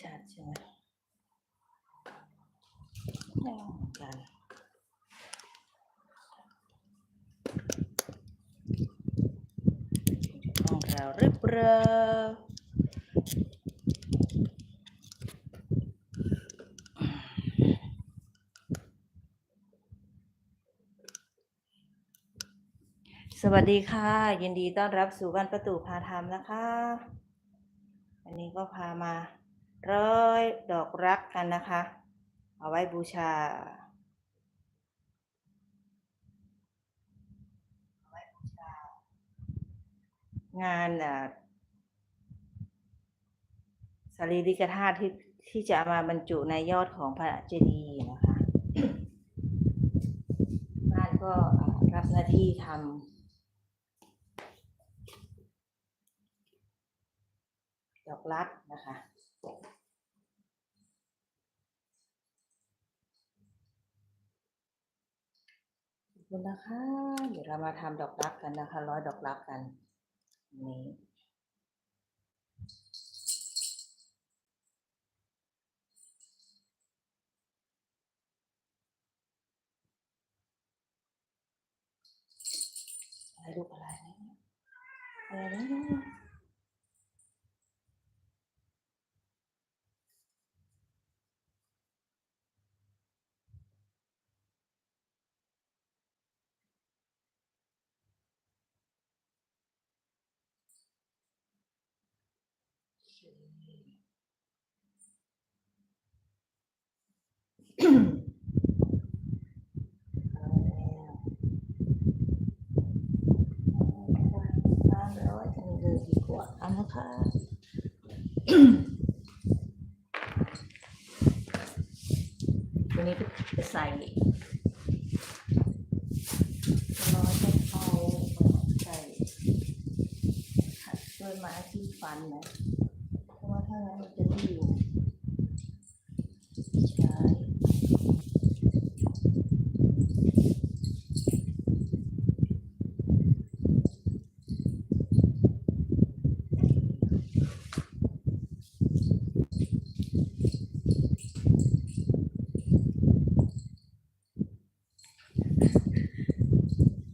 ชัดใช่ไหมไม่เหมือนกันของเราเรียบร้อยสวัสดีค่ะ ยินดีต้อนรับสู่บ้านประตูพาธรรมนะคะวันนี้ก็พามา ร้อยดอกรักกันนะคะ เอาไว้บูชาางานสรีริกธาตุที่ที่จะมาบรรจุในยอดของพระเจดีย์นะคะบ้านก็รับหน้าที่ทำดอกรักนะคะ ขอบ คุณนะคะ เดี๋ยวเรามาทำดอกรักกันนะคะ ร้อยดอกรักกัน นี่อะไรลูกอะไรอะไรนะเอาแล้วสามร้อยกั นะคะวันนี้ก็จะใส่ร้อยเป็นเอาใส่ขัดด้วยไม้ที่ฟันนะ เพราะว่าถ้างั้นมันจะไม่อยู่ใช่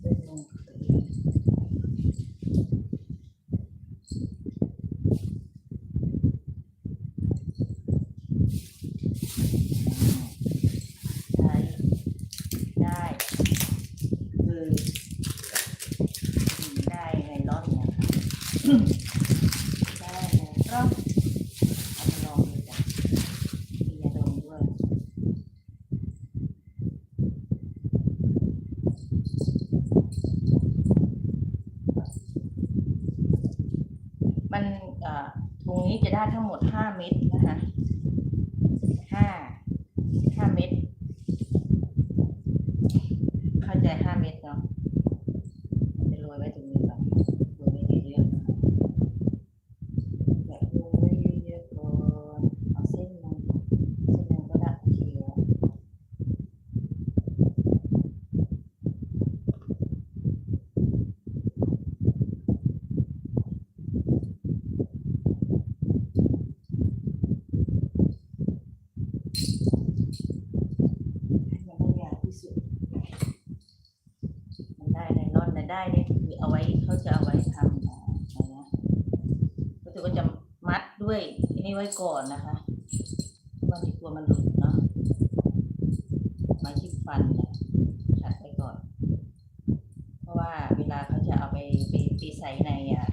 เป็นลงไปได้ได้คือได้ในร่อนนะคะได้ในร่อนเอามาลองดูจ้ะมียาดมด้วย มันเอ่อถุงนี้จะได้ทั้งหมดห้าเม็ดนะคะห้าห้าเม็ดเข้าใจห้าเม็ดเนาะมันจะโรยไว้ตรงนี้ก่อนโรยไว้เยอะๆนะคะแบบโรยไว้เยอะๆก่อนเอาเส้นหนึงเส้นหนึงก็ได้โอเคแล้ว ให้มันได้ยาวที่สุด มันได้ในร่อนในได้นี่คือเอาไว้เขาจะเอาไว้ทำเอ่ออะไรนะก็จะก็จะมั ด้วยอันนี่ไว้ก่อนนะคะบางทีกลัวมันหลุดเนาะไม้ที่ฟันเนี่ยขัดไว้ก่อน เพราะว่าเวลาเขาจะเอาไปไปไปใส่ในอะ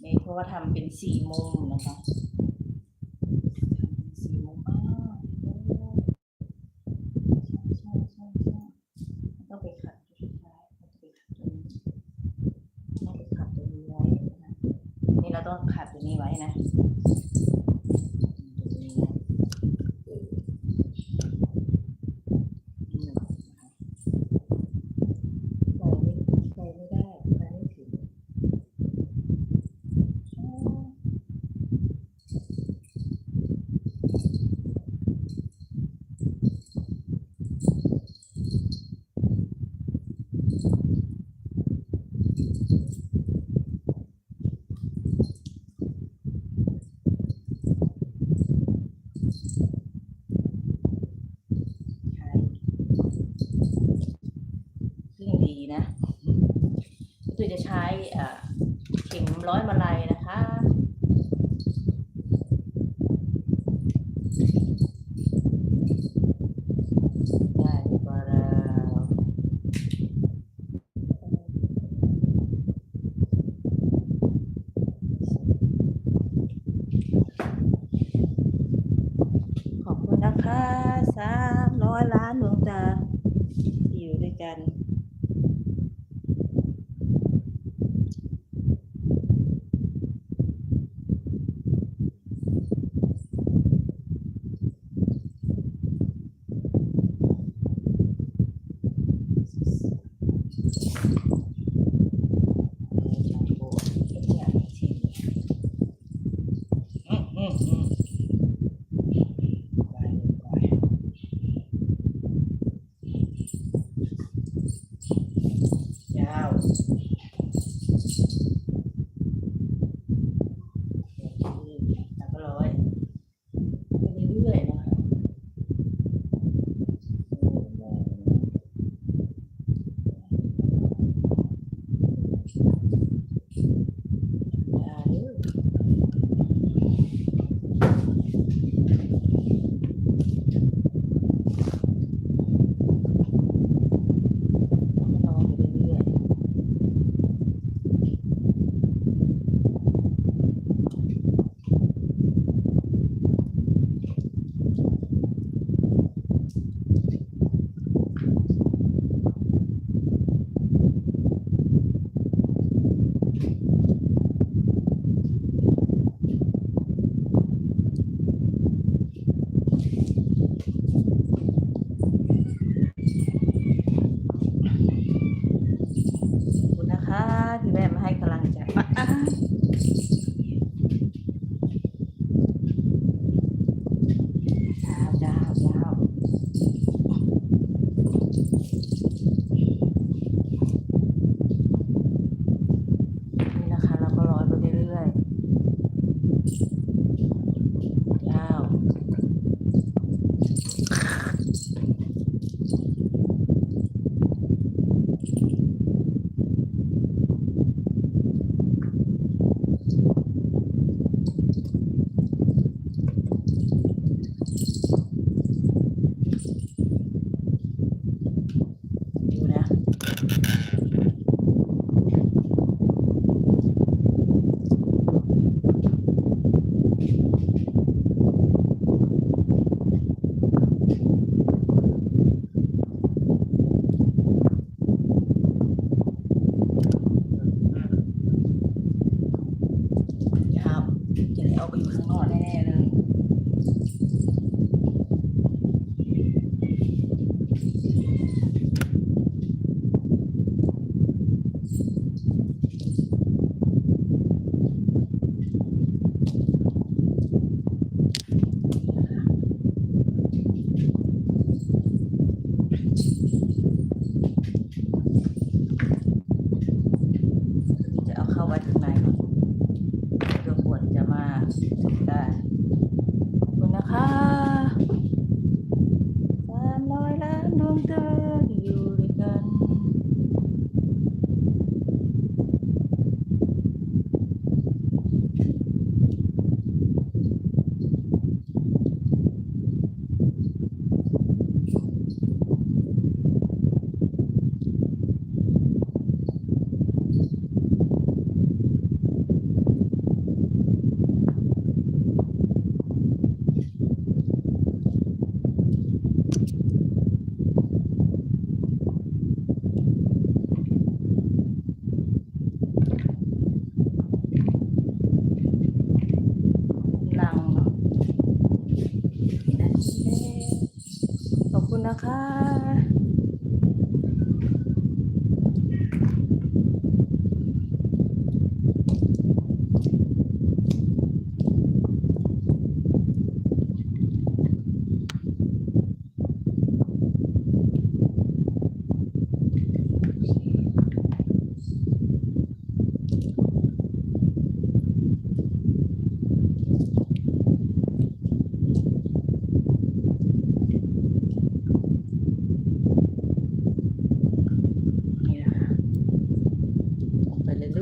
เนเพราะว่าทำเป็นสี่มุมนะคะสี่มุมอ้าวโอ้ใช่ใช่ใช่มันต้องไปขัดตัวสุดท้ายมันจะไปขัดตัวนี้ต้องไปขัดตัวนี้ไว้นะคะนี่เรา ต้องขัดตัวนี้ไว้นะ ร้อยมาลัยนะคะ ได้มาขอบคุณนะคะสามร้อยล้านดวงตาอยู่ด้วยกัน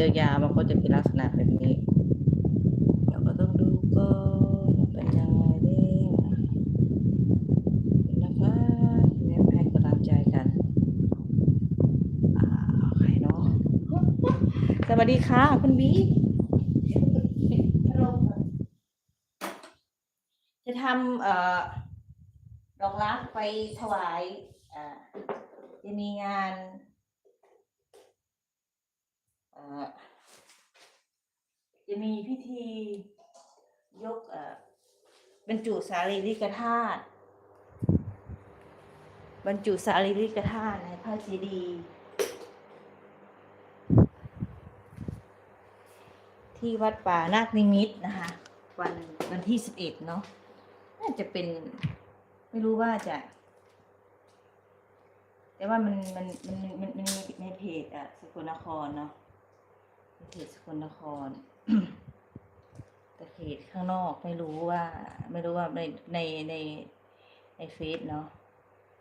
ยาวๆมันก็จะเป็นลักษณะแบบนี้เราก็ต้องดูก่อนว่าเป็นยังไงด้งนะคะแม่ให้กำลังใจกันอ่าใครเนาะสวัสดีค่ะ คุณบีจะทำเอ่อดอกรักไปถวายจะมีงาน จะมีพิธียกเอบรรจุสารีริกธาตุบรรจุสารีริกธาตุในพระเจดีย์ที่วัดป่านาคนิมิตรนะคะ วันวันที่สิบเอ็ดเนาะน่าจะเป็น ไม่รู้ว่าจะ แต่ว่ามันมันมันมันมันมีในเพจอะสกลนครเนาะ เขตสกลนคร แต่เขตข้างนอกไม่รู้ว่า ไม่รู้ว่าในในในในเฟซเนาะ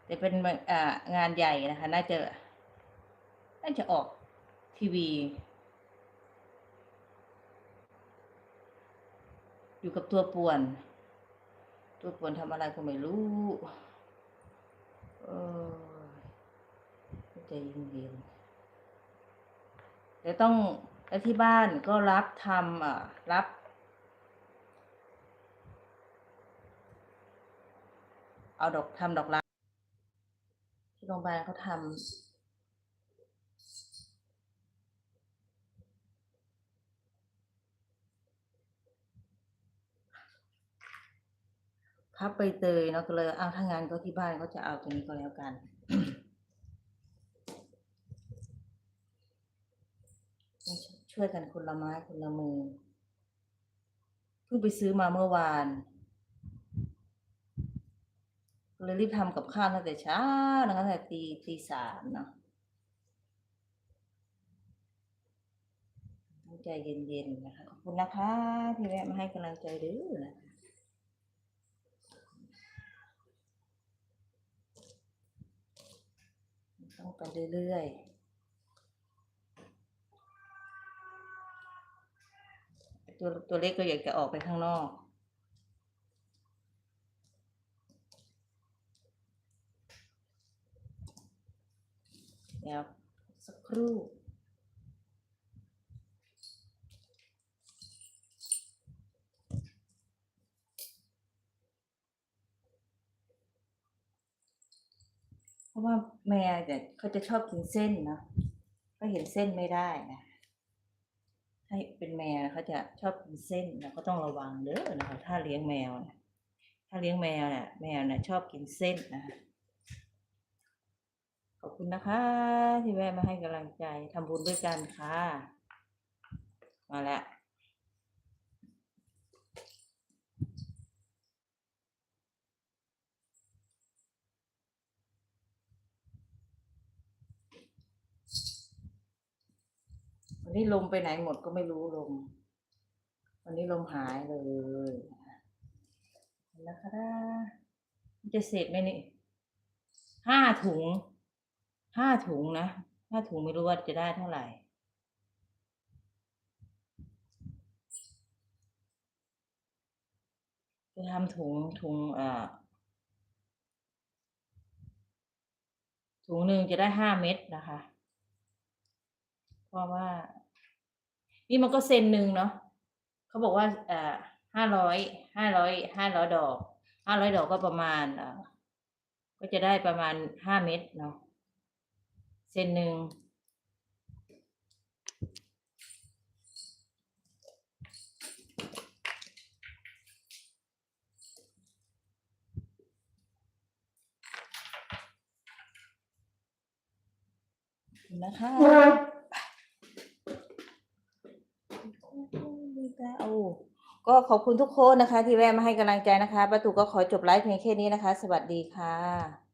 แต่เป็นอ่างานใหญ่นะคะ น่าจะ น่าจะออกทีวี อยู่กับตัวป่วน ตัวป่วนทำอะไรก็ไม่รู้ เออใจเย็นๆเดี๋ยวต้อง แล้วที่บ้านก็รับทำอะรับ เอาดอกทำดอกรักที่โรงพยาบาลเขาทำพับใบเตยเนาะก็เลยเอาถ้างานก็ที่บ้านก็จะเอาตรงนี้ก็แล้วกัน ช่วยกันคนละไม้คนละมือเพิ่งไปซื้อมาเมื่อวานเลยรีบทำกับข้าวตั้งแต่เช้าตั้งแต่ตีตีสามเนาะต้งใจเย็นๆนะคะขอบคุณนะคะที่แวะมาให้กำลังใจดื้อนะคะต้องไปเรื่อยๆ ตัวตัวเล็กก็อยากจะออกไปข้างนอกเดี๋ยวสักครู่เพราะว่าแม่เนี่ยเขาจะชอบกินเส้นเนอะก็เห็นเส้นไม่ได้นะ ให้เป็นแมวเขาจะชอบกินเส้นเราก็ต้องระวังเด้อนะคะถ้าเลี้ยงแมวนะถ้าเลี้ยงแมวนะ่ะ แมวนะ่ะชอบกินเส้นนะคะขอบคุณนะคะ ที่แวะมาให้กำลังใจทำบุญด้วยกันค่ะ มาแล้ว วั นนี้ลมไปไหนหมดก็ไม่รู้ลม วันนี้ลมหายเลยนะคะมันจะเสร็จไหมนี่ห้าถุง ห้าถุงนะห้าถุงไม่รู้ว่าจะได้เท่าไหร่จะทำถุงถุงอ่อถุงหนึ่งจะได้ห้าเม็ดนะคะ เพราะว่า นี่มันก็เซนหนึ่งเนาะเขาบอกว่าเอ่อห้าร้อยห้าร้อยห้าร้อยดอกห้าร้อยดอกก็ประมาณเอ่อก็จะได้ประมาณห้าเม็ดเนาะเซนหนึ่งนะคะ โอ้ก็ขอบคุณทุกคนนะคะ ที่แวะมาให้กำลังใจนะคะ ประตูก็ขอจบไลฟ์เพียงแค่นี้นะคะ สวัสดีค่ะ